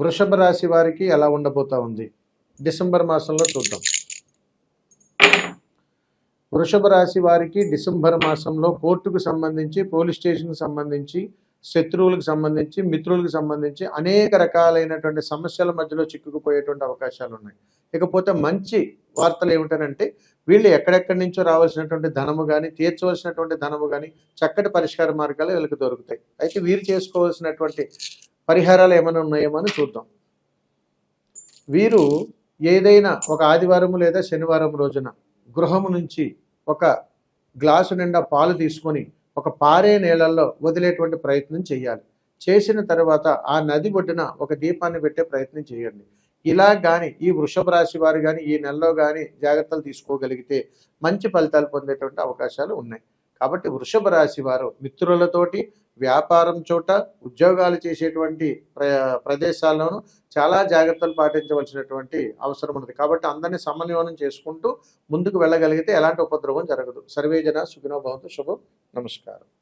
వృషభ రాశి వారికి ఎలా ఉండబోతా ఉంది? డిసెంబర్ మాసంలో చూద్దాం. వృషభ రాశి వారికి డిసెంబర్ మాసంలో కోర్టుకు సంబంధించి పోలీస్ స్టేషన్కి సంబంధించి శత్రువులకు సంబంధించి మిత్రులకు సంబంధించి అనేక రకాలైనటువంటి సమస్యల మధ్యలో చిక్కుకుపోయేటువంటి అవకాశాలు ఉన్నాయి. ఇకపోతే మంచి వార్తలు ఏమిటనంటే వీళ్ళు ఎక్కడెక్కడి నుంచో రావాల్సినటువంటి ధనము కానీ తీర్చవలసినటువంటి ధనము కానీ చక్కటి పరిష్కార మార్గాలు వీళ్ళకి దొరుకుతాయి. అయితే వీరు చేసుకోవాల్సినటువంటి పరిహారాలు ఏమైనా ఉన్నాయేమో అని చూద్దాం. వీరు ఏదైనా ఒక ఆదివారం లేదా శనివారం రోజున గృహము నుంచి ఒక గ్లాసు నిండా పాలు తీసుకొని ఒక పారే నేలల్లో వదిలేటువంటి ప్రయత్నం చేయాలి. చేసిన తర్వాత ఆ నది ఒడ్డున ఒక దీపాన్ని పెట్టే ప్రయత్నం చేయండి. ఇలా కానీ ఈ వృషభ రాశి వారు కానీ ఈ నెలలో కానీ జాగ్రత్తలు తీసుకోగలిగితే మంచి ఫలితాలు పొందేటువంటి అవకాశాలు ఉన్నాయి. కాబట్టి వృషభ రాశి వారు మిత్రులతోటి వ్యాపారం చోట ఉద్యోగాలు చేసేటువంటి ప్ర ప్రదేశాల్లోనూ చాలా జాగ్రత్తలు పాటించవలసినటువంటి అవసరం ఉన్నది. కాబట్టి అందరినీ సమన్వయం చేసుకుంటూ ముందుకు వెళ్ళగలిగితే ఎలాంటి ఉపద్రవం జరగదు. సర్వేజన సుఖినోభవంతో శుభం. నమస్కారం.